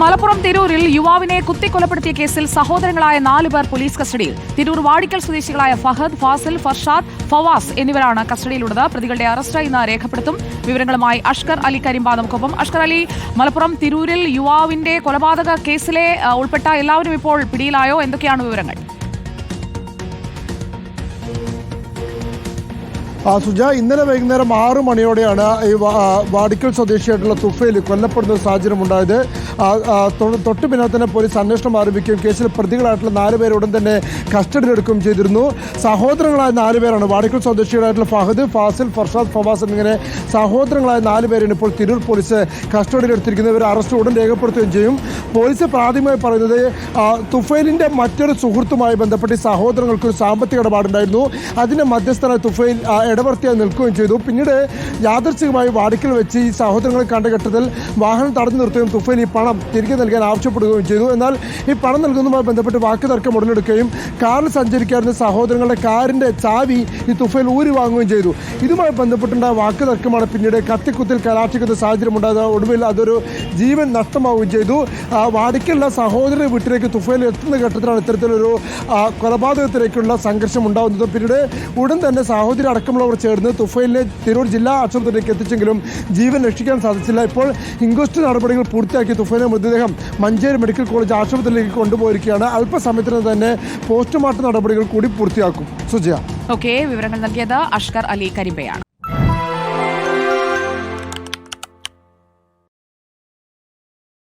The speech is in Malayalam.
മലപ്പുറം തിരൂരിൽ യുവാവിനെ കുത്തിക്കൊലപ്പെടുത്തിയ കേസിൽ സഹോദരങ്ങളായ നാലുപേർ പോലീസ് കസ്റ്റഡിയിൽ. തിരൂർ വാടിക്കൽ സ്വദേശികളായ ഫഹദ് ഫാസിൽ ഫർഷാദ് ഫവാസ് എന്നിവരാണ് കസ്റ്റഡിയിലുള്ളത്. പ്രതികളുടെ അറസ്റ്റ് ഇന്ന് രേഖപ്പെടുത്തും. വിവരങ്ങളുമായി അഷ്കർ അലി കരിമ്പാ നമുക്കൊപ്പം അഷ്കർ അലി മലപ്പുറം തിരൂരിൽ യുവാവിന്റെ കൊലപാതക കേസിലെ ഉൾപ്പെട്ട എല്ലാവരും ഇപ്പോൾ പിടിയിലായോ? എന്തൊക്കെയാണ് വിവരങ്ങൾ? സുജ ഇന്നലെ വൈകുന്നേരം ആറു മണിയോടെയാണ് ഈ വാടിക്കൽ സ്വദേശിയായിട്ടുള്ള തുഫയിൽ കൊല്ലപ്പെടുന്ന സാഹചര്യം ഉണ്ടായത് തൊട്ടു പിന്നാലെ തന്നെ പോലീസ് അന്വേഷണം ആരംഭിക്കുകയും കേസിൽ പ്രതികളായിട്ടുള്ള നാല് പേരെ ഉടൻ തന്നെ കസ്റ്റഡിയിൽ കസ്റ്റഡിയിലെടുക്കുകയും ചെയ്തിരുന്നു. സഹോദരങ്ങളായ നാല് പേരാണ്. വാടിക്കൽ സ്വദേശികളായിട്ടുള്ള ഫഹദ് ഫാസിൽ ഫർഷാദ് ഫവാസ് എന്നിങ്ങനെ സഹോദരങ്ങളായ നാല് പേരാണ് ഇപ്പോൾ തിരൂർ പോലീസ് കസ്റ്റഡിയിലെടുത്തിരിക്കുന്നത്. ഇവർ അറസ്റ്റ് ഉടൻ രേഖപ്പെടുത്തുകയും ചെയ്യും. പോലീസ് പ്രാഥമികമായി പറയുന്നത് തുഫൈലിന്റെ മറ്റൊരു സുഹൃത്തുമായി ബന്ധപ്പെട്ട് സഹോദരങ്ങൾക്ക് ഒരു സാമ്പത്തിക ഇടപാടുണ്ടായിരുന്നു. അതിന്റെ മധ്യസ്ഥനായ തുഫൈൽ ഇടവർത്തിയായി നിൽക്കുകയും ചെയ്തു. പിന്നീട് യാദർച്ഛികമായി വാടിക്കൽ വെച്ച് ഈ സഹോദരങ്ങളെ കണ്ട ഘട്ടത്തിൽ വാഹനം തടഞ്ഞു നിർത്തുകയും തുഫൈൽ ഈ പണം തിരികെ നൽകാൻ ആവശ്യപ്പെടുകയും ചെയ്തു. എന്നാൽ ഈ പണം നൽകുന്നതുമായി ബന്ധപ്പെട്ട് വാക്ക് തർക്കം ഉടലെടുക്കുകയും കാറിൽ സഞ്ചരിക്കാറുന്ന സഹോദരങ്ങളുടെ കാറിന്റെ ചാവി ഈ തുഫയിൽ ഊരി വാങ്ങുകയും ചെയ്തു. ഇതുമായി ബന്ധപ്പെട്ടുണ്ടായ വാക്ക് തർക്കമാണ് പിന്നീട് കത്തിക്കുത്തിൽ കലാശിക്കുന്ന സാഹചര്യം ഉണ്ടായത് ഒടുവിൽ അതൊരു ജീവൻ നഷ്ടമാവുകയും ചെയ്തു. ആ, വാടിക്കലുള്ള സഹോദരന്റെ വീട്ടിലേക്ക് തുഫയിൽ എത്തുന്ന ഘട്ടത്തിലാണ് ഇത്തരത്തിലൊരു കൊലപാതകത്തിലേക്കുള്ള സംഘർഷം ഉണ്ടാകുന്നത്. പിന്നീട് ഉടൻ തന്നെ സഹോദരി അടക്കമുള്ളവർ ചേർന്ന് തുഫയിലെ തിരൂർ ജില്ലാ ആശുപത്രിയിലേക്ക് എത്തിച്ചെങ്കിലും ജീവൻ രക്ഷിക്കാൻ സാധിച്ചില്ല. ഇപ്പോൾ ഇൻക്വസ്റ്റ് നടപടികൾ പൂർത്തിയാക്കി തുഫൈലിന്റെ മൃതദേഹം മഞ്ചേരി മെഡിക്കൽ കോളേജ് ആശുപത്രിയിലേക്ക് കൊണ്ടുപോയിരിക്കുകയാണ്. അല്പസമയത്തിന് തന്നെ പോസ്റ്റ്മോർട്ടം നടപടികൾ കൂടി പൂർത്തിയാക്കും. സുജയ. ഓക്കെ വിവരങ്ങൾ നൽകിയത് അഷ്കർ അലി കരിമ്പയാണ്.